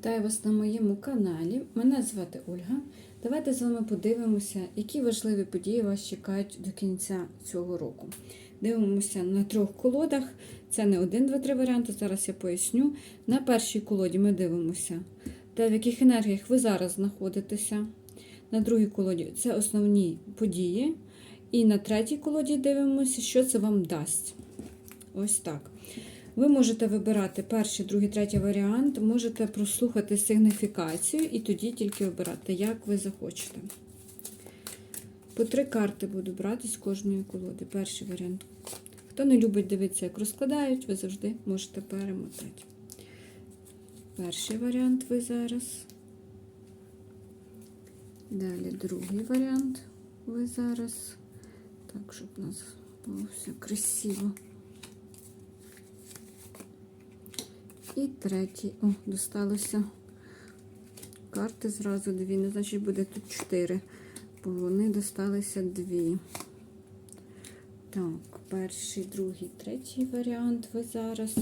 Вітаю вас на моєму каналі. Мене звати Ольга. Давайте з вами подивимося, які важливі події вас чекають до кінця цього року. Дивимося на трьох колодах. Це не один, два, три варіанти. Зараз я поясню. На першій колоді ми дивимося, те, в яких енергіях ви зараз знаходитеся. На другій колоді це основні події. І на третій колоді дивимося, що це вам дасть. Ось так. Ви можете вибирати перший, другий, третій варіант, можете прослухати сигніфікацію і тоді тільки обирати, як ви захочете. По три карти буду брати з кожної колоди. Перший варіант. Хто не любить дивитися, як розкладають, ви завжди можете перемотати. Перший варіант ви зараз. Далі другий варіант ви зараз. Так, щоб у нас було все красиво. І третій. О, досталося карти зразу дві. Не значить буде тут чотири, бо вони досталися дві. Так, перший, другий, третій варіант ви зараз.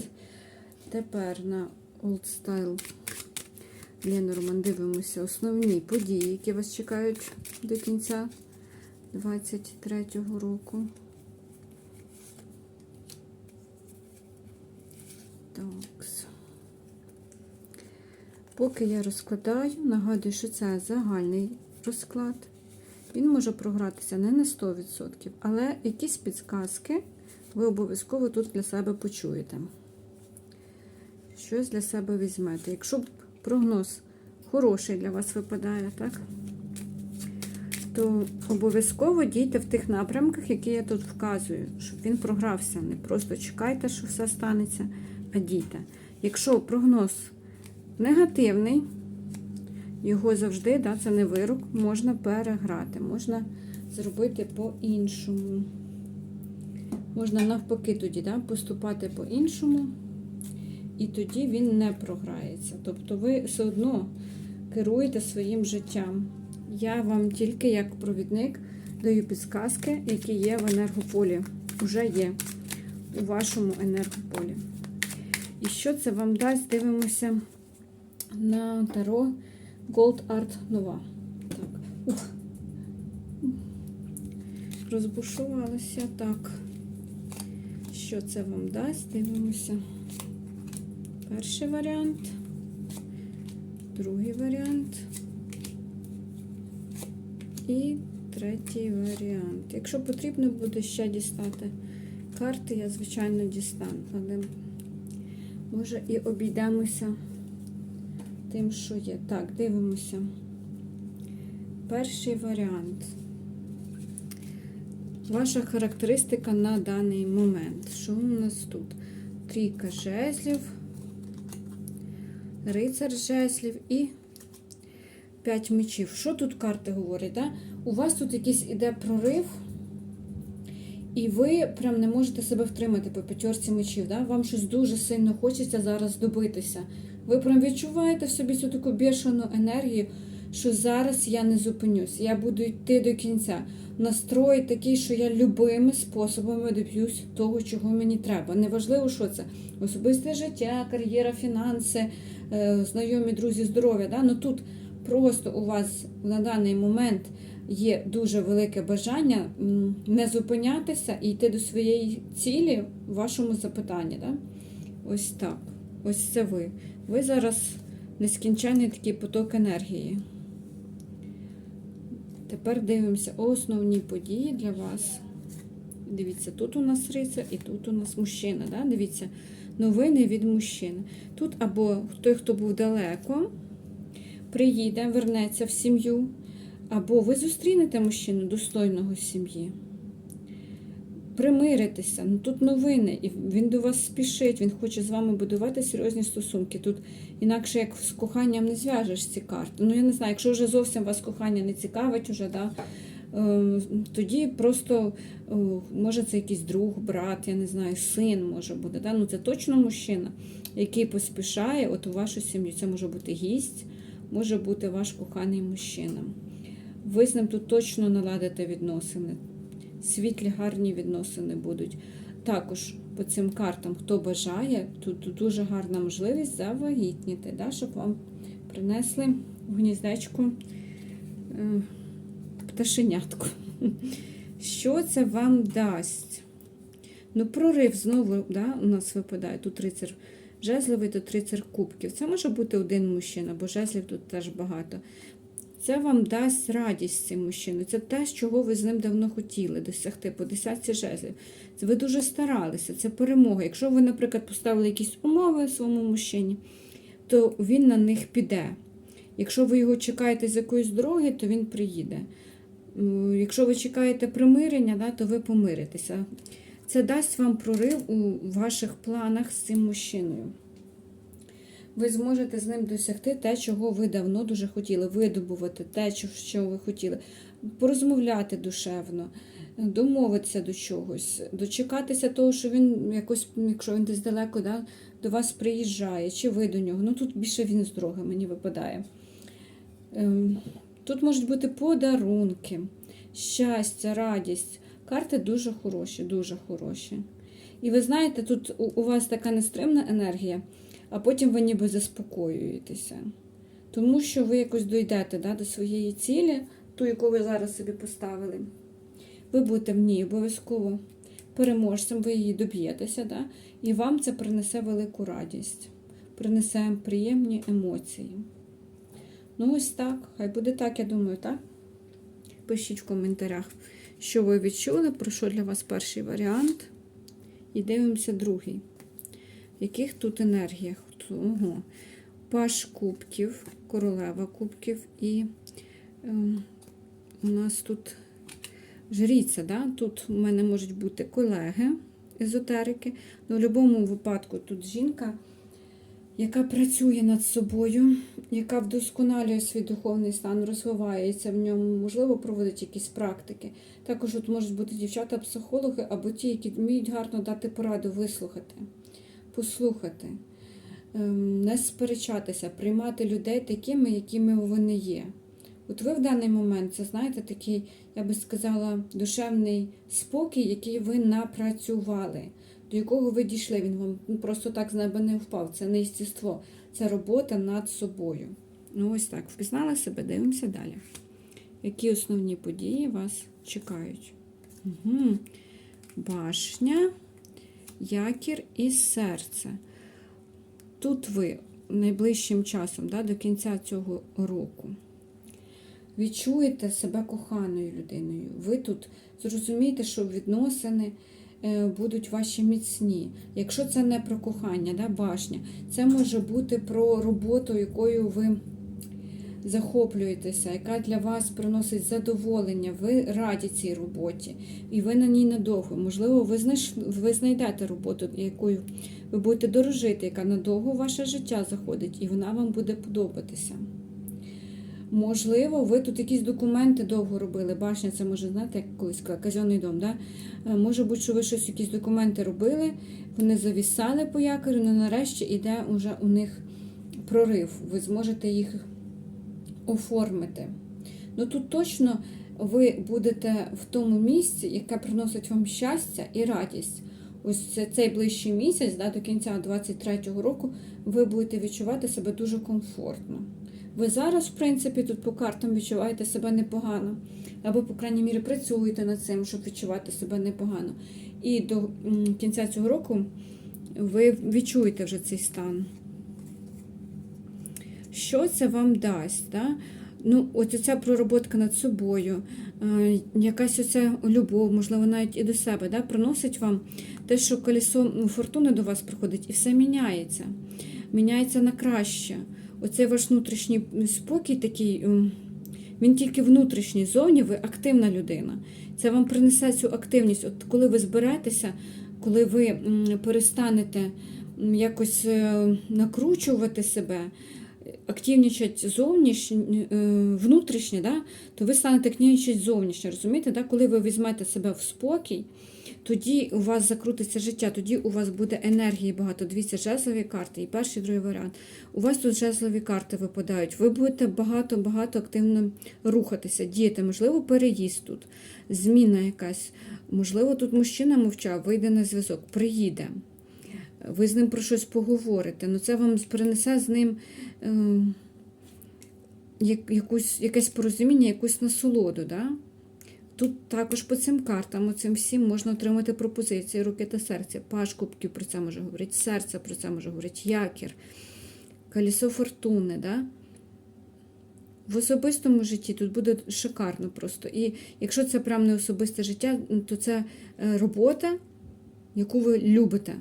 Тепер на Old Style Ленорман дивимося основні події, які вас чекають до кінця 23-го року. Так. Поки я розкладаю, нагадую, що це загальний розклад. Він може програтися не на 100%, але якісь підсказки ви обов'язково тут для себе почуєте. Щось для себе візьмете. Якщо прогноз хороший для вас випадає, так? То обов'язково дійте в тих напрямках, які я тут вказую, щоб він програвся. Не просто чекайте, що все станеться, а дійте. Якщо прогноз негативний, його завжди, да, це не вирок, можна переграти, можна зробити по-іншому. Можна навпаки тоді да, поступати по-іншому, і тоді він не програється. Тобто ви все одно керуєте своїм життям. Я вам тільки як провідник даю підсказки, які є в енергополі. Уже є у вашому енергополі. І що це вам дасть? Дивимося на Таро Gold Art Nova. Так. Ух. Розбушувалася так. Що це вам дасть? Дивимося. Перший варіант, другий варіант і третій варіант. Якщо потрібно буде ще дістати карти, я, звичайно, дістану, але може і обійдемося тим, що є. Так, дивимося. Перший варіант. Ваша характеристика на даний момент. Що у нас тут? Трійка жезлів, рицар жезлів і 5 мечів. Що тут карти говорять? Да? У вас тут якийсь іде прорив, і ви прям не можете себе втримати по п'ятерці мечів. Да? Вам щось дуже сильно хочеться зараз добитися. Ви прям відчуваєте в собі цю таку бішану енергію, що зараз я не зупинюсь, я буду йти до кінця. Настрой такий, що я любими способами доб'юсь того, чого мені треба. Неважливо, що це особисте життя, кар'єра, фінанси, е, знайомі, друзі, здоров'я. Да? Ну тут просто у вас на даний момент є дуже велике бажання не зупинятися і йти до своєї цілі в вашому запитанні. Да? Ось так. Ось це ви. Ви зараз нескінченний такий поток енергії. Тепер дивимося основні події для вас. Дивіться, тут у нас рицар і тут у нас мужчина. Да? Дивіться, новини від мужчини. Тут або той, хто був далеко, приїде, вернеться в сім'ю, або ви зустрінете мужчину достойного сім'ї. Примиритися. Ну тут новини, і він до вас спішить, він хоче з вами будувати серйозні стосунки. Тут інакше як з коханням не зв'яжеш ці карти. Ну, я не знаю, якщо вже зовсім вас кохання не цікавить, уже, да, е, тоді просто е, може це якийсь друг, брат, я не знаю, син може бути. Да? Ну це точно мужчина, який поспішає от у вашу сім'ю. Це може бути гість, може бути ваш коханий мужчина. Ви з ним тут точно наладите відносини світлі, гарні відносини будуть. Також по цим картам, хто бажає, тут дуже гарна можливість завагітніти, да, щоб вам принесли в гніздечку е, пташенятку. Що це вам дасть? Ну, прорив знову да, у нас випадає. Тут рицар жезловий, тут рицар кубків. Це може бути один мужчина, бо жезлів тут теж багато. Це вам дасть радість цим мужчиною. Це те, чого ви з ним давно хотіли досягти по десятці жезлів. Це ви дуже старалися, це перемога. Якщо ви, наприклад, поставили якісь умови своєму мужчині, то він на них піде. Якщо ви його чекаєте з якоїсь дороги, то він приїде. Якщо ви чекаєте примирення, да, то ви помиритеся. Це дасть вам прорив у ваших планах з цим мужчиною. Ви зможете з ним досягти те, чого ви давно дуже хотіли, видобувати те, що- ви хотіли, порозмовляти душевно, домовитися до чогось, дочекатися того, що він якось, якщо він десь далеко, да, до вас приїжджає, чи ви до нього. Ну тут більше він з дороги мені випадає. Ем, Тут можуть бути подарунки, щастя, радість. Карти дуже хороші, дуже хороші. І ви знаєте, тут у вас така нестримна енергія, а потім ви ніби заспокоюєтеся. Тому що ви якось дійдете да, до своєї цілі, ту, яку ви зараз собі поставили. Ви будете в ній обов'язково переможцем, ви її доб'єтеся, да? і вам це принесе велику радість, принесе приємні емоції. Ну, ось так. Хай буде так, я думаю, так? Пишіть в коментарях, що ви відчули, про що для вас перший варіант. І дивимося другий. Яких тут енергіях? Ого. Паш кубків, королева кубків і е, у нас тут жріця. Да? Тут у мене можуть бути колеги, езотерики. Ну, в будь-якому випадку тут жінка, яка працює над собою, яка вдосконалює свій духовний стан, розвивається в ньому, можливо, проводить якісь практики. Також тут можуть бути дівчата-психологи або ті, які вміють гарно дати пораду, вислухати, послухати, ем, не сперечатися, приймати людей такими, якими вони є. От ви в даний момент, це знаєте, такий, я би сказала, душевний спокій, який ви напрацювали, до якого ви дійшли. Він вам ну, просто так з неба не впав. Це не естество, це робота над собою. Ну, ось так. Впізнали себе, дивимося далі. Які основні події вас чекають? Угу. Башня, якір і серце. Тут ви найближчим часом, да, до кінця цього року відчуєте себе коханою людиною. Ви тут зрозумієте, що відносини е, будуть ваші міцні. Якщо це не про кохання, да, башня, це може бути про роботу, якою ви захоплюєтеся, яка для вас приносить задоволення, ви раді цій роботі, і ви на ній надовго. Можливо, ви, знайшли, ви знайдете роботу, якою ви будете дорожити, яка надовго в ваше життя заходить, і вона вам буде подобатися. Можливо, ви тут якісь документи довго робили. Башня, це може, знаєте, як колись казенний дом. Да? Е, Може бути, що ви щось, якісь документи робили, вони завісали по якорю, але нарешті йде уже у них прорив. Ви зможете їх оформити. Ну тут точно ви будете в тому місці, яке приносить вам щастя і радість. Ось це- цей ближчий місяць, да, до кінця 23-го року, ви будете відчувати себе дуже комфортно. Ви зараз, в принципі, тут по картам відчуваєте себе непогано, або, по крайній мірі, працюєте над цим, щоб відчувати себе непогано. І до кінця цього року ви відчуєте вже цей стан. Що це вам дасть? Да? Ну, от ця пророботка над собою, е, якась оця любов, можливо, навіть і до себе, да? приносить вам те, що колесо ну, фортуни до вас приходить, і все міняється. Міняється на краще. Оцей ваш внутрішній спокій такий, він тільки внутрішній, зовні ви активна людина. Це вам принесе цю активність. От коли ви зберетеся, коли ви перестанете якось е, накручувати себе, активнічать зовнішнє, е, внутрішнє, да, то ви станете активнічать зовнішнє. Розумієте, да? коли ви візьмете себе в спокій, тоді у вас закрутиться життя, тоді у вас буде енергії багато. Дивіться, жезлові карти, і перший, другий варіант. У вас тут жезлові карти випадають. Ви будете багато-багато активно рухатися, діяти, можливо, переїзд тут, зміна якась. Можливо, тут мужчина мовчав, вийде на зв'язок, приїде. Ви з ним про щось поговорите. Ну це вам принесе з ним. Е як- якусь, якесь порозуміння, якусь насолоду. Да? Тут також по цим картам, оцим всім можна отримати пропозиції руки та серця. Паш кубків про це може говорити, серце про це може говорити, якір, колесо фортуни. Да? В особистому житті тут буде шикарно просто. І якщо це прям не особисте життя, то це е, робота, яку ви любите,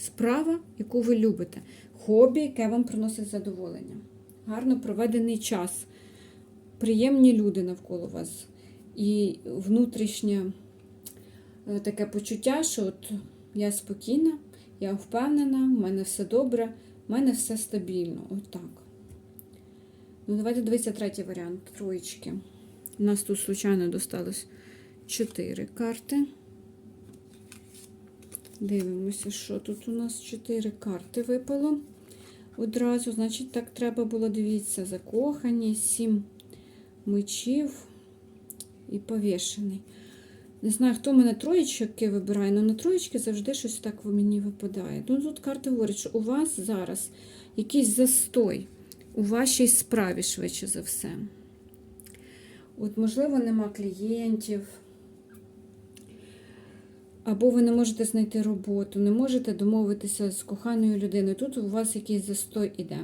справа, яку ви любите, хобі, яке вам приносить задоволення гарно проведений час, приємні люди навколо вас. І внутрішнє е, таке почуття, що от я спокійна, я впевнена, в мене все добре, в мене все стабільно. Отак. Ну, давайте дивитися третій варіант троєчки. У нас тут, звичайно, досталось чотири карти. Дивимося, що тут у нас чотири карти випало одразу. Значить, так треба було, дивіться, закохані, сім мечів і повішений. Не знаю, хто мене троєчки вибирає, але на троєчки завжди щось так мені випадає. Ну, тут карта говорить, що у вас зараз якийсь застой у вашій справі, швидше за все. От, можливо, нема клієнтів. Або ви не можете знайти роботу, не можете домовитися з коханою людиною. Тут у вас якийсь застой іде.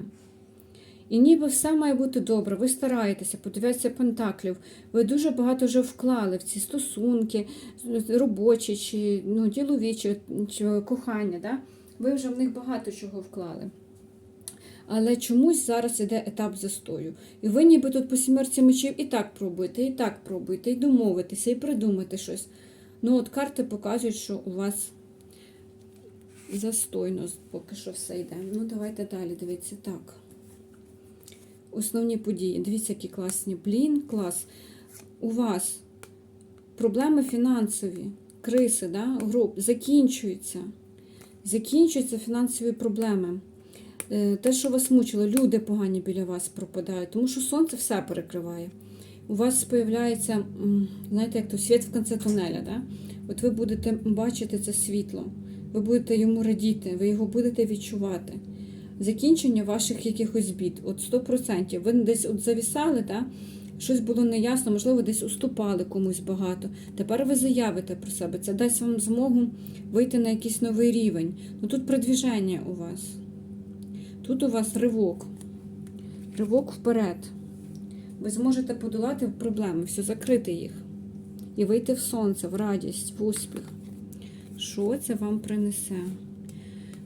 І ніби все має бути добре, ви стараєтеся, подивіться пентаклів, ви дуже багато вже вклали в ці стосунки, робочі, чи ну, ділові, чи, чи кохання. Да? Ви вже в них багато чого вклали. Але чомусь зараз іде етап застою. І ви ніби тут по сімерці мечів і так пробуєте, і так пробуєте, і домовитися, і придумати щось. Ну, от карти показують, що у вас застойно поки що все йде. Ну, давайте далі, дивіться, так. Основні події. Дивіться, які класні. Блін, клас. У вас проблеми фінансові, криси, да, груп, закінчуються. Закінчуються фінансові проблеми. Е, Те, що вас мучило, люди погані біля вас пропадають, тому що сонце все перекриває у вас з'являється, знаєте, як то світ в кінці тунеля. Да? От ви будете бачити це світло, ви будете йому радіти, ви його будете відчувати. Закінчення ваших якихось бід, от 100%. Ви десь от завісали, да? щось було неясно, можливо, десь уступали комусь багато. Тепер ви заявите про себе. Це дасть вам змогу вийти на якийсь новий рівень. Ну тут продвіження у вас. Тут у вас ривок. Ривок вперед ви зможете подолати проблеми, все, закрити їх. І вийти в сонце, в радість, в успіх. Що це вам принесе?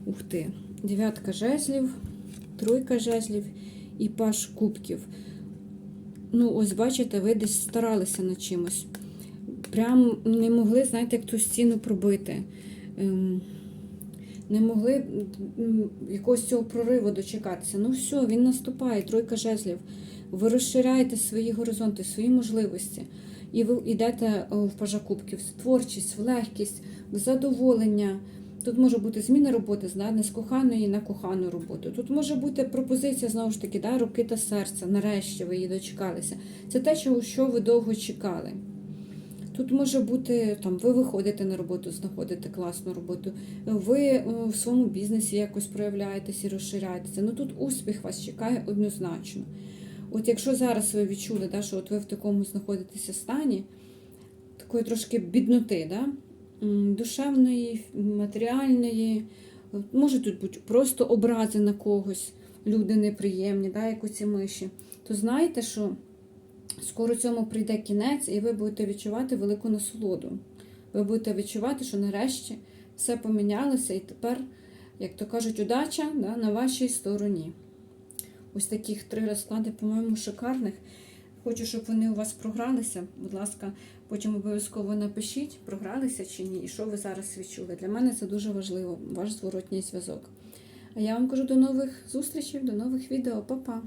Ух ти! Дев'ятка жезлів, тройка жезлів і паш кубків. Ну, ось, бачите, ви десь старалися над чимось. Прям не могли, знаєте, як ту стіну пробити. Ем, не могли якогось цього прориву дочекатися. Ну, все, він наступає, тройка жезлів ви розширяєте свої горизонти, свої можливості. І ви йдете в пажа кубків, в творчість, в легкість, в задоволення. Тут може бути зміна роботи да, не з коханої на кохану роботу. Тут може бути пропозиція, знову ж таки, да, руки та серця. Нарешті ви її дочекалися. Це те, що ви довго чекали. Тут може бути, там, ви виходите на роботу, знаходите класну роботу, ви в своєму бізнесі якось проявляєтесь і розширяєтеся. Ну тут успіх вас чекає однозначно. От якщо зараз ви відчули, да, що от ви в такому знаходитеся стані, такої трошки бідноти, да, душевної, матеріальної, може тут бути просто образи на когось, люди неприємні, да, як оці миші, то знаєте, що скоро цьому прийде кінець, і ви будете відчувати велику насолоду. Ви будете відчувати, що нарешті все помінялося, і тепер, як то кажуть, удача да, на вашій стороні. Ось таких три розклади, по-моєму, шикарних. Хочу, щоб вони у вас програлися. Будь ласка, потім обов'язково напишіть, програлися чи ні, і що ви зараз відчули. Для мене це дуже важливо, ваш зворотній зв'язок. А я вам кажу до нових зустрічей, до нових відео. Па-па!